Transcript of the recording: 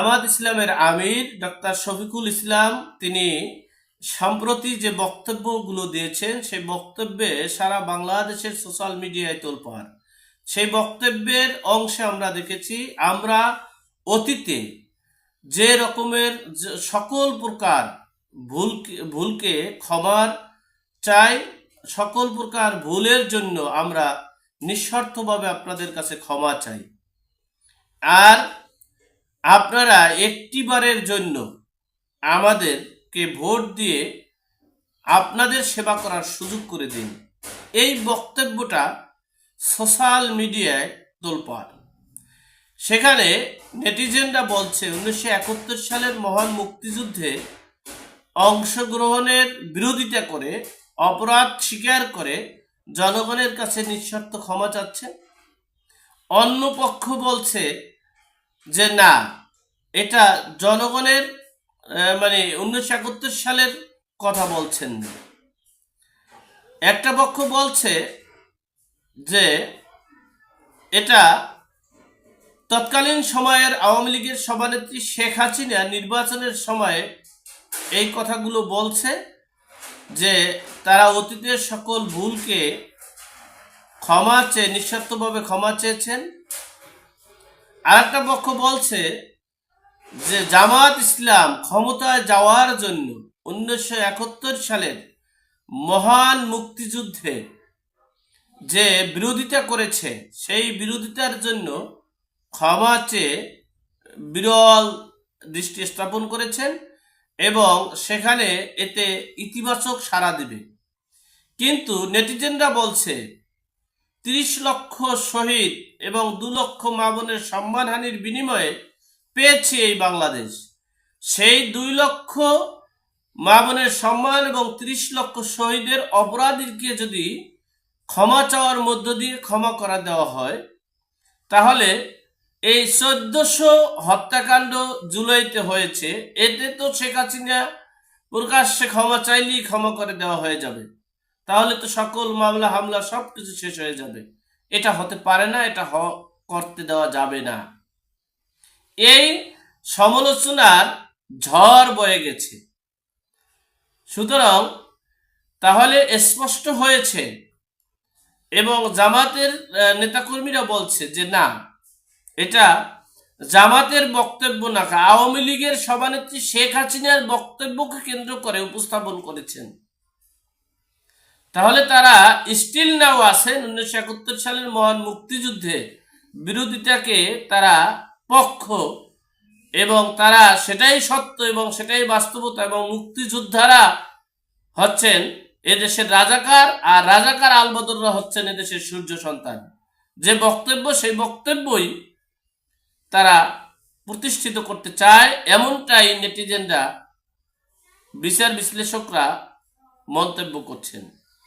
জামাত ইসলামের আমির ডক্টর শফিকুল ইসলাম, তিনি সম্প্রতি যে বক্তব্যগুলো দিয়েছেন, সেই বক্তব্যে সারা বাংলাদেশের সোশ্যাল মিডিয়ায় তোলপাড়। সেই বক্তব্যের অংশে আমরা দেখেছি, আমরা অতীতে যে রকমের সকল প্রকার ভুল ভুলকে ক্ষমার চাই, সকল প্রকার ভুলের জন্য আমরা নিঃস্বার্থভাবে আপনাদের কাছে ক্ষমা চাই। আর আপনারা একটিবারের জন্য আমাদেরকে ভোট দিয়ে আপনাদের সেবা করার সুযোগ করে দিন। এই বক্তব্যটা সোশ্যাল মিডিয়ায় তোলপাড়। সেখানে নেটিজেনরা বলছে, উনিশশো একাত্তর সালের মহান মুক্তিযুদ্ধে অংশগ্রহণের বিরোধিতা করে, অপরাধ স্বীকার করে জনগণের কাছে নিঃশর্ত ক্ষমা চাচ্ছে। অন্য পক্ষ বলছে যে না, এটা জনগণের মানে উনিশশো একাত্তর সালের কথা বলছেন। একটা পক্ষ বলছে যে এটা তৎকালীন সময়ের আওয়ামী লীগের সভানেত্রী শেখ হাসিনা নির্বাচনের সময়ে এই কথাগুলো বলছে যে তারা অতীতের সকল ভুলকে ক্ষমা চেয়ে, নিঃস্বার্থভাবে ক্ষমা চেয়েছেন। আরেকটা পক্ষ বলছে যে জামাত ইসলাম ক্ষমতায় যাওয়ার জন্য উনিশশো একাত্তর সালের মহান মুক্তিযুদ্ধে যে বিরোধিতা করেছে, সেই বিরোধিতার জন্য ক্ষমা চেয়ে বিরল দৃষ্টি স্থাপন করেছেন এবং সেখানে এতে ইতিবাচক সাড়া দেবে। কিন্তু নেটিজেনরা বলছে তিরিশ লক্ষ শহীদ এবং দু লক্ষ মামনের সম্মানহানির বিনিময়ে পেয়েছে এই বাংলাদেশ। সেই দুই লক্ষ মামনের সম্মান এবং তিরিশ লক্ষ শহীদের অপরাধীকে যদি ক্ষমা চাওয়ার মধ্য দিয়ে ক্ষমা করা দেওয়া হয়, তাহলে এই চোদ্দশো হত্যাকাণ্ড জুলাইতে হয়েছে। এতে তো শেখ হাসিনা প্রকাশ্যে ক্ষমা চাইলেই ক্ষমা করে দেওয়া হয়ে যাবে। তাহলে তো সকল মামলা, হামলা সব কিছু শেষ হয়ে যাবে। এটা হতে পারে না, এটা করতে দেওয়া যাবে না। এই সমালোচনার ঝড় বয়ে গেছে। সুতরাং তাহলে স্পষ্ট হয়েছে এবং জামাতের নেতাকর্মীরা বলছে যে না, এটা জামাতের বক্তব্য না। আওয়ামী লীগের সভানেত্রী শেখ হাসিনার বক্তব্যকে কেন্দ্র করে উপস্থাপন করেছেন। তাহলে তারা স্টিল নাও আছেন উনিশশো একাত্তর সালের মহান মুক্তিযুদ্ধে বিরোধিতাকে তারা পক্ষ এবং তারা সেটাই সত্য এবং সেটাই বাস্তবতা এবং মুক্তিযোদ্ধারা হচ্ছেন এদেশের রাজাকার আর রাজাকার আলবদররা হচ্ছেন এদেশের সূর্য সন্তান। যে বক্তব্য, সেই বক্তব্যই তারা প্রতিষ্ঠিত করতে চায়, এমনটাই নেটিজেনরা বিচার বিশ্লেষকরা মন্তব্য করছেন।